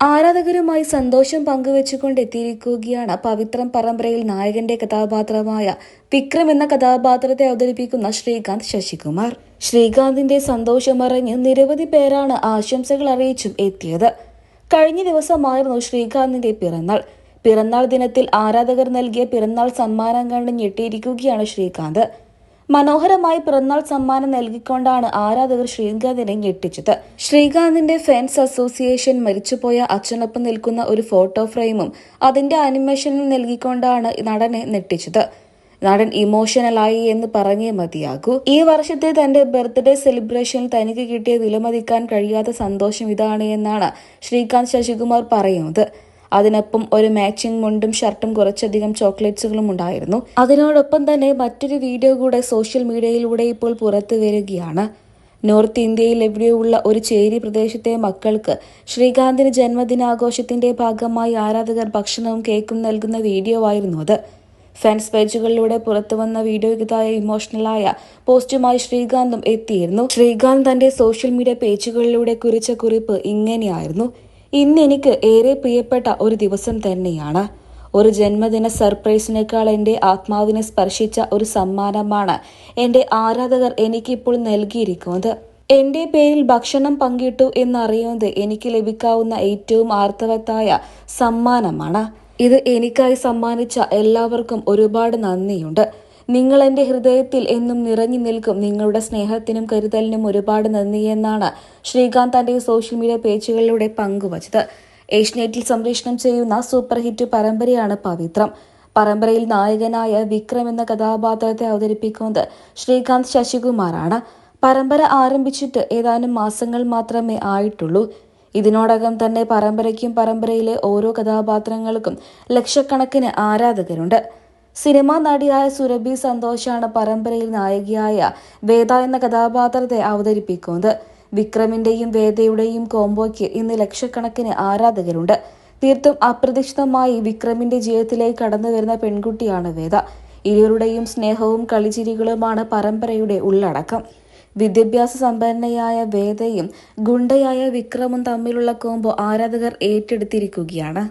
ആരാധകരുമായി സന്തോഷം പങ്കുവെച്ചുകൊണ്ട് എത്തിയിരിക്കുകയാണ് പവിത്രം പരമ്പരയിൽ നായകന്റെ കഥാപാത്രമായ വിക്രം എന്ന കഥാപാത്രത്തെ അവതരിപ്പിക്കുന്ന ശ്രീകാന്ത് ശശികുമാർ. ശ്രീകാന്തിന്റെ സന്തോഷമറിഞ്ഞ് നിരവധി പേരാണ് ആശംസകൾ അറിയിച്ചും എത്തിയത്. കഴിഞ്ഞ ദിവസമായിരുന്നു ശ്രീകാന്തിന്റെ പിറന്നാൾ. പിറന്നാൾ ദിനത്തിൽ ആരാധകർ നൽകിയ പിറന്നാൾ സമ്മാനം കണ്ട് ഞെട്ടിയിരിക്കുകയാണ് ശ്രീകാന്ത്. മനോഹരമായി പിറന്നാൾ സമ്മാനം നൽകിക്കൊണ്ടാണ് ആരാധകർ ശ്രീകാന്തിനെ ഞെട്ടിച്ചത്. ശ്രീകാന്തിന്റെ ഫാൻസ് അസോസിയേഷൻ മരിച്ചുപോയ അച്ഛനൊപ്പം നിൽക്കുന്ന ഒരു ഫോട്ടോ ഫ്രെയിമും അതിന്റെ അനിമേഷനും നൽകിക്കൊണ്ടാണ് നടനെ ഞെട്ടിച്ചത്. നടൻ ഇമോഷണലായി എന്ന് പറഞ്ഞേ മതിയാകൂ. ഈ വർഷത്തെ തന്റെ ബർത്ത്ഡേ സെലിബ്രേഷനിൽ തനിക്ക് കിട്ടിയ വിലമതിക്കാൻ കഴിയാത്ത സന്തോഷം ഇതാണ് എന്നാണ് ശ്രീകാന്ത് ശശികുമാർ പറയുന്നത്. അതിനൊപ്പം ഒരു മാച്ചിങ് മുണ്ടും ഷർട്ടും കുറച്ചധികം ചോക്ലേറ്റ്സുകളും ഉണ്ടായിരുന്നു. അതിനോടൊപ്പം തന്നെ മറ്റൊരു വീഡിയോ കൂടെ സോഷ്യൽ മീഡിയയിലൂടെ ഇപ്പോൾ പുറത്തു വരികയാണ്. നോർത്ത് ഇന്ത്യയിൽ എവിടെയുള്ള ഒരു ചേരി പ്രദേശത്തെ മക്കൾക്ക് ശ്രീകാന്തിന് ജന്മദിനാഘോഷത്തിന്റെ ഭാഗമായി ആരാധകർ ഭക്ഷണവും കേക്കും നൽകുന്ന വീഡിയോ ആയിരുന്നു അത്. ഫാൻസ് പേജുകളിലൂടെ പുറത്തു പുറത്തുവന്ന വീഡിയോയ്ക്കായ ഇമോഷണലായ പോസ്റ്റുമായി ശ്രീകാന്തും എത്തിയിരുന്നു. ശ്രീകാന്ത് തന്റെ സോഷ്യൽ മീഡിയ പേജുകളിലൂടെ കുറിച്ച കുറിപ്പ് ഇങ്ങനെയായിരുന്നു. ഇന്ന് എനിക്ക് ഏറെ പ്രിയപ്പെട്ട ഒരു ദിവസം തന്നെയാണ്. ഒരു ജന്മദിന സർപ്രൈസിനേക്കാൾ എന്റെ ആത്മാവിനെ സ്പർശിച്ച ഒരു സമ്മാനമാണ് എന്റെ ആരാധകർ എനിക്കിപ്പോൾ നൽകിയിരിക്കുന്നത്. എന്റെ പേരിൽ ഭക്ഷണം പങ്കിട്ടു എന്നറിയുന്നത് എനിക്ക് ലഭിക്കാവുന്ന ഏറ്റവും ആർത്തവത്തായ സമ്മാനമാണ്. ഇത് എനിക്കായി സമ്മാനിച്ച എല്ലാവർക്കും ഒരുപാട് നന്ദിയുണ്ട്. നിങ്ങൾ എന്റെ ഹൃദയത്തിൽ എന്നും നിറഞ്ഞു നിൽക്കും. നിങ്ങളുടെ സ്നേഹത്തിനും കരുതലിനും ഒരുപാട് നന്ദിയെന്നാണ് ശ്രീകാന്ത് തന്റെ സോഷ്യൽ മീഡിയ പേജുകളിലൂടെ പങ്കുവച്ചത്. ഏഷ്യനെറ്റിൽ സംപ്രേഷണം ചെയ്യുന്ന സൂപ്പർ ഹിറ്റ് പരമ്പരയാണ് പവിത്രം. പരമ്പരയിൽ നായകനായ വിക്രം എന്ന കഥാപാത്രത്തെ അവതരിപ്പിക്കുന്നത് ശ്രീകാന്ത് ശശികുമാറാണ്. പരമ്പര ആരംഭിച്ചിട്ട് ഏതാനും മാസങ്ങൾ മാത്രമേ ആയിട്ടുള്ളൂ. ഇതിനോടകം തന്നെ പരമ്പരയ്ക്കും പരമ്പരയിലെ ഓരോ കഥാപാത്രങ്ങൾക്കും ലക്ഷക്കണക്കിന് ആരാധകരുണ്ട്. സിനിമാ നടിയായ സുരഭി സന്തോഷാണ് പരമ്പരയിൽ നായികയായ വേദ എന്ന കഥാപാത്രത്തെ അവതരിപ്പിക്കുന്നത്. വിക്രമിന്റെയും വേദയുടെയും കോംബോയ്ക്ക് ഇന്ന് ലക്ഷക്കണക്കിന് ആരാധകരുണ്ട്. തീർത്തും അപ്രതീക്ഷിതമായി വിക്രമിന്റെ ജീവിതത്തിലേക്ക് കടന്നു വരുന്ന പെൺകുട്ടിയാണ് വേദ. ഇരുവരുടെയും സ്നേഹവും കളിചിരികളുമാണ് പരമ്പരയുടെ ഉള്ളടക്കം. വിദ്യാഭ്യാസ സമ്പന്നയായ വേദയും ഗുണ്ടയായ വിക്രമും തമ്മിലുള്ള കോംബോ ആരാധകർ ഏറ്റെടുത്തിരിക്കുകയാണ്.